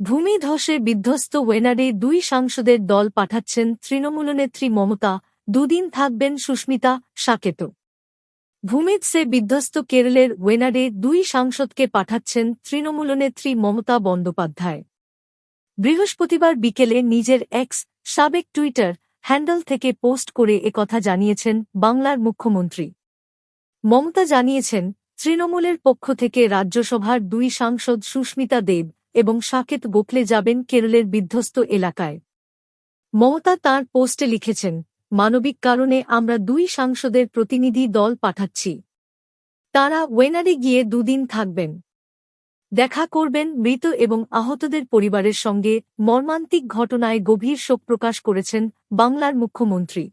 ভূমিধসে বিধ্বস্ত ওয়েনারে দুই সাংসদের দল পাঠাচ্ছেন তৃণমূল নেত্রী মমতা, দুদিন থাকবেন সুস্মিতা সাকেত ভূমিধসে বিধ্বস্ত কেরলের ওয়েনারে দুই সাংসদকে পাঠাচ্ছেন তৃণমূল নেত্রী মমতা বন্দ্যোপাধ্যায়। বৃহস্পতিবার বিকেলে নিজের এক্স সাবেক টুইটার হ্যান্ডেল থেকে পোস্ট করে একথা জানিয়েছেন বাংলার মুখ্যমন্ত্রী। মমতা জানিয়েছেন, তৃণমূলের পক্ষ থেকে রাজ্যসভার দুই সাংসদ সুস্মিতা দেব এবং সাকেত গোখলে যাবেন কেরলের বিধ্বস্ত এলাকায়। মমতা তার পোস্টে লিখেছেন, মানবিক কারণে আমরা দুই সাংসদের প্রতিনিধি দল পাঠাচ্ছি। তাঁরা ওয়েনারে গিয়ে দুদিন থাকবেন। দেখা করবেন মৃত এবং আহতদের পরিবারের সঙ্গে মর্মান্তিক ঘটনায় গভীর শোক প্রকাশ করেছেন বাংলার মুখ্যমন্ত্রী।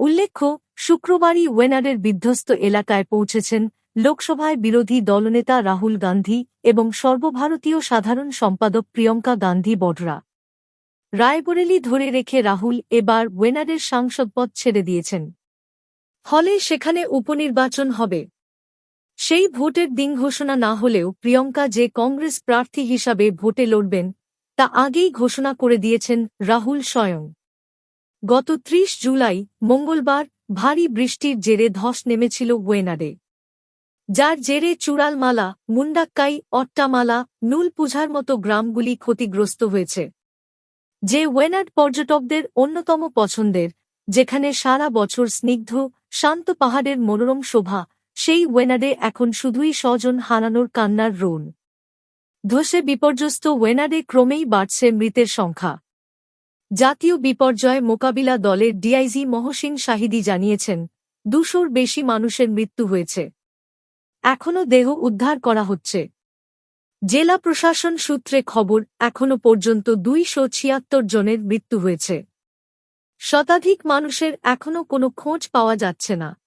উল্লেখ্য, শুক্রবারই ওয়েনারের বিধ্বস্ত এলাকায় পৌঁছেছেন লোকসভায় বিরোধী দলনেতা রাহুল গান্ধী এবং সর্বভারতীয় সাধারণ সম্পাদক প্রিয়ঙ্কা গান্ধী বঢরা রায়বরেলি ধরে রেখে রাহুল এবার ওয়েনারের সাংসদ সাংসদপদ ছেড়ে দিয়েছেন। ফলে সেখানে উপনির্বাচন হবে। সেই ভোটের দিন ঘোষণা না হলেও প্রিয়ঙ্কা যে কংগ্রেস প্রার্থী হিসাবে ভোটে লড়বেন, তা আগেই ঘোষণা করে দিয়েছেন রাহুল স্বয়ং। গত ত্রিশ জুলাই মঙ্গলবার ভারী বৃষ্টির জেরে ধস নেমেছিল ওয়েনারে। যার জেরে চূড়ালমালা, মুন্ডাক্কাই, অট্টামালা, নুলপুঝার মতো গ্রামগুলি ক্ষতিগ্রস্ত হয়েছে। যে ওয়েনাড পর্যটকদের অন্যতম পছন্দের, যেখানে সারা বছর স্নিগ্ধ, শান্ত পাহাড়ের মনোরম শোভা, সেই ওয়েনাডে এখন শুধুই স্বজন হারানোর কান্নার রোন ধসে বিপর্যস্ত ওয়েনাডে ক্রমেই বাড়ছে মৃতের সংখ্যা। জাতীয় বিপর্যয় মোকাবিলা দলের ডিআইজি মহসিন শাহিদি জানিয়েছেন, দুশোর বেশি মানুষের মৃত্যু হয়েছে। এখনও দেহ উদ্ধার করা হচ্ছে। জেলা প্রশাসন সূত্রে খবর, এখনও পর্যন্ত দুইশো ছিয়াত্তর জনের মৃত্যু হয়েছে। শতাধিক মানুষের এখনও কোনো খোঁজ পাওয়া যাচ্ছে না।